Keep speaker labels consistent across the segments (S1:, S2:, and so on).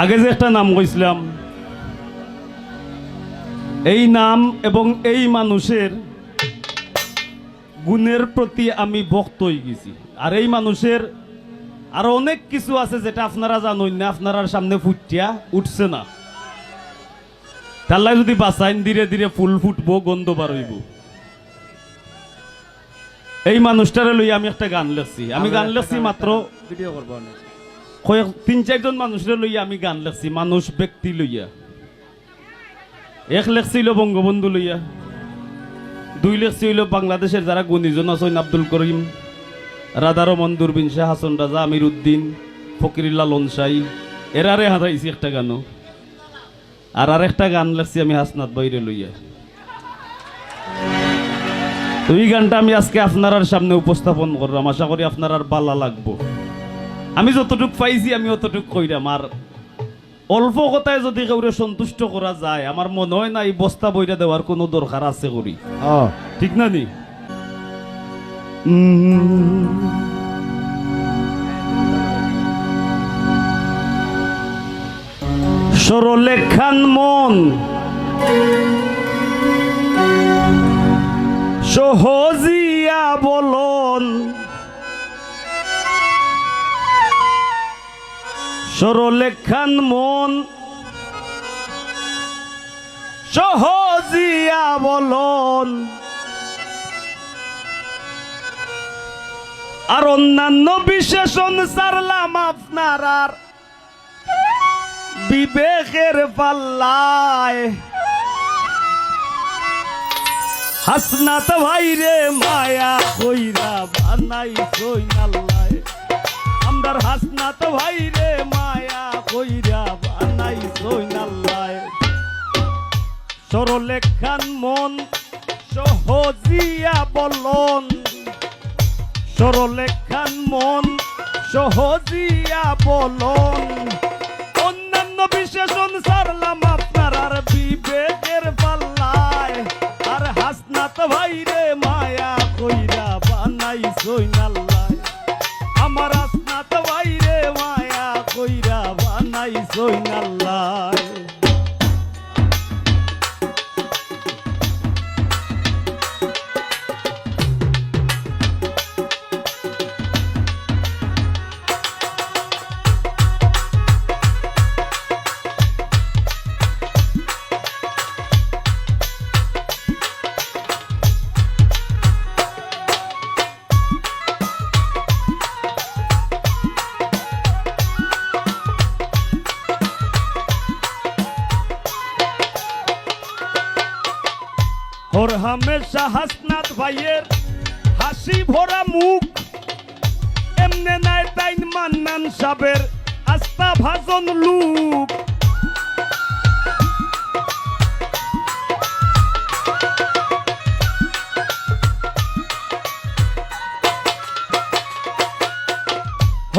S1: আগে যে একটা নাম কইছিলাম এই নাম এবং এই মানুষের গুণের প্রতি আমি ভক্ত হয়ে গেছি। আর এই মানুষের আরও অনেক কিছু আছে যেটা আপনারা জানেন না আপনারা সামনে ফুটিয়া উঠছে না। তাল্লাই যদি বাঁচাইন ধীরে ধীরে ফুল ফুটবো গন্ধ বার হইব। এই মানুষটারে লই আমি একটা গান লেখছি। আমি গান লেখছি মাত্র
S2: ভিডিও করব অনেক।
S1: কয়েক তিন চারজন মানুষের লইয়া আমি গান লেখছি, মানুষ, ব্যক্তি লইয়া। এক লেখছিল বঙ্গবন্ধু লইয়া, দুই লেখছি হইল বাংলাদেশের যারা গুণীজন আছেন আব্দুল করিম রাধারমন দূরবীন শাহ, হাসন রাজা, আমির উদ্দিন, ফকিরুল্লাহ লনসাই এরারে হারাইছি একটা গানও। আর আরেকটা গান লেখছি আমি হাসনাত বাইরে লইয়া। তো এই গানটা আমি আজকে আপনার সামনে উপস্থাপন করলাম। আশা করি আপনার আর বালা লাগবো। আমি যতটুক পাইছি আমি অতটুক কইরাম আর অল্প কথায় যদি কাউরে সন্তুষ্ট করা যায় আমার মনে হয় না এই বস্তা বইটা দেওয়ার কোনো দরকার আছে করি। ঠিক না নি? সরলেখান মন। সহজিয়া বলন সরলেখান মন। সহজিয়া বলন। আর অন্যান্য বিশেষণ সারলাম আপনার আর। বিবেকের পাল্লায়। হাসনাত ভাই রে মায়া কইরা বানাই সইনাল্লায় আমরার হাসনাত ভাই রে মায়া কইরা বানাই সইনাল্লায় সরলেখান মন, সহজিয়া বলন। সরলেখান মন, সহজিয়া বলন। অন্যান্য বিশেষণ সারলাম আপনার আর বিবেকের পাল্লায়। আর হাসনাত ভাই রে মায়া কইরা বানাই সইনাল্লায় বানাই হামেশা হাসনাত ভাইয়ের হাসি ভরা মুখ। এমনে নাই তাই মান্নান সাবের আস্তা ভাজন লুক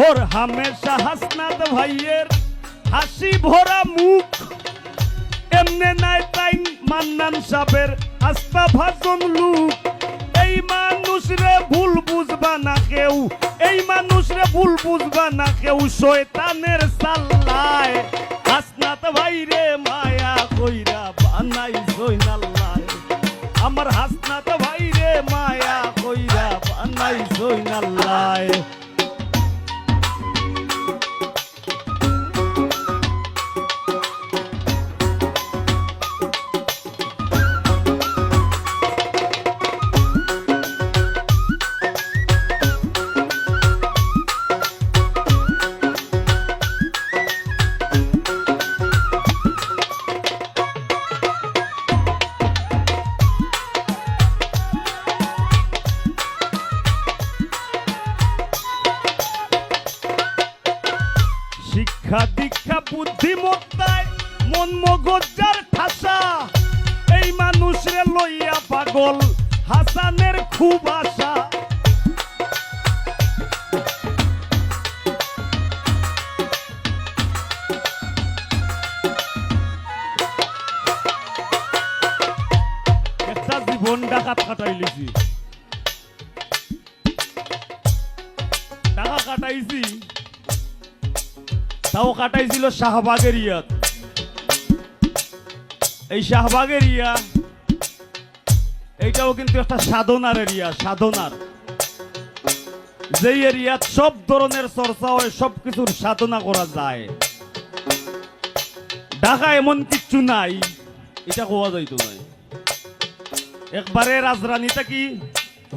S1: ওর হামেশা হাসনাত ভাইয়ের হাসি ভরা মুখ। এমনে নাই তাই মান্নান সাপের আস্তা ভাজন লুক। এই মানুষ রে ভুল বুঝবা না কেউ। এই মানুষ রে ভুল বুঝবা না কেউ। শয়তানের সাল্লায় হাসনাত ভাই রে মায়া কইরা বানাই সইনাল্লায় আমার হাসনাত ভাই রে মায়া কইরা বানাই সইনাল্লায় শিক্ষা বুদ্ধিমত্তায় মন মগজার ঠাসা। এই মানুষরে লইয়া পাগল হাসানের খুব আশা। জীবন ডাকাত কাটাই লিছি তাও কাটাইছিল শাহবাগের ইয়াত এই শাহবাগের ইয়া এইটাও কিন্তু একটা সাধনার এরিয়া সাধনার। যেই এরিয়াত সব ধরনের চর্চা হয়, সব কিছুর সাধনা করা যায়। ঢাকা এমন কিচ্ছু নাই, এটা কোয়া যাইতো নাই। একবারে রাজরানীটা কি?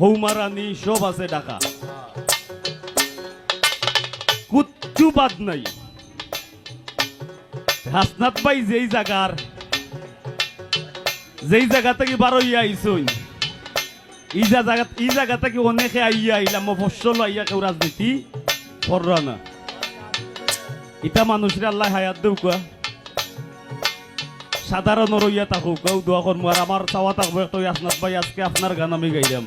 S1: হৌমারানী সব আছে ঢাকা। কুচ্ছু বাদ নাই। হাসনাত ভাই যেই জায়গার যেই জায়গা থেকে বারো ইয়া আইসই ই জায়গা ই জায়গা থেকে অনেকে আইয়া আইলাম মফসল আইয়া কেউ রাজনীতি কররা না ইটা মানুষের আল্লাহ হায়াত দেউ কোয়া সাধারণ রইয়া থাকুক কেউ দোয়া করব আর আমার চাওয়া থাকব একটা আসনাত ভাই আজকে আপনার গান আমি গাইলাম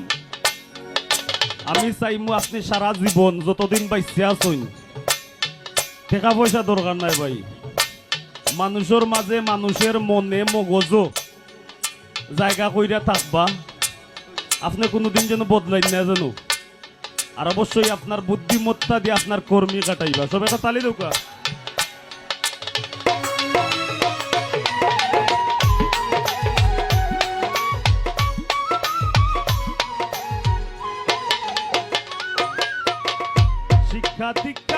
S1: আমি চাইমু আপনি সারা জীবন যতদিন বাইসে আসুন টাকা পয়সা দরকার নাই ভাই। মানুষের মাঝে মানুষের মনে মগজ। জায়গা কইরা থাকবা। আপনি কোনোদিন যেন বদলাই না জানো। আর অবশ্যই আপনার বুদ্ধিমত্তা দিয়ে আপনার কর্মী কাটাইবা। সব একটা তালি দৌকা শিক্ষা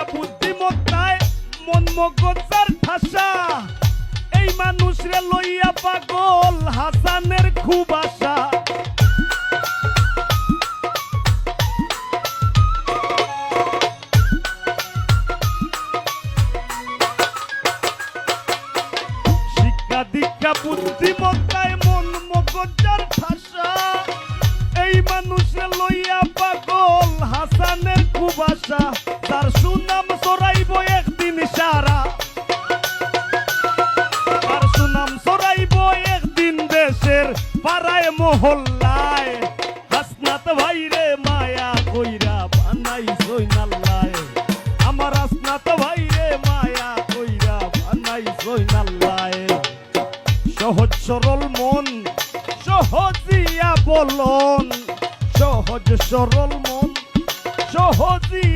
S1: মগজার ঠাসা। এই মানুষরে লইয়া পাগল হাসানের খুব আশা শিক্ষা দীক্ষা এই লইয়া পাগল হাসানের খুব মহল্লায়। হাসনাত ভাইরে মায়া কইরা বানাই সৈনাল্লায় আমার হাসনাত ভাইরে মায়া কইরা বানাই সৈনাল্লায় সহজ সরল মন, সহজিয়া বলন। সহজ সরল মন, সহজিয়া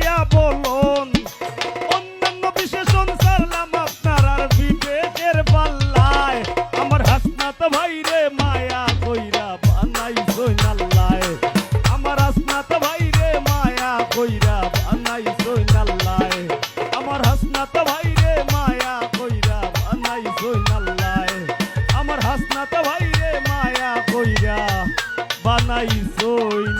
S1: কইরা বানাই সৈনাল্লায় আমার হাসনাত ভাইরে মায়া কইরা বানাই সৈনাল্লায় আমার হাসনাত ভাইরে মায়া কইরা বানাই সৈনাল্লাহ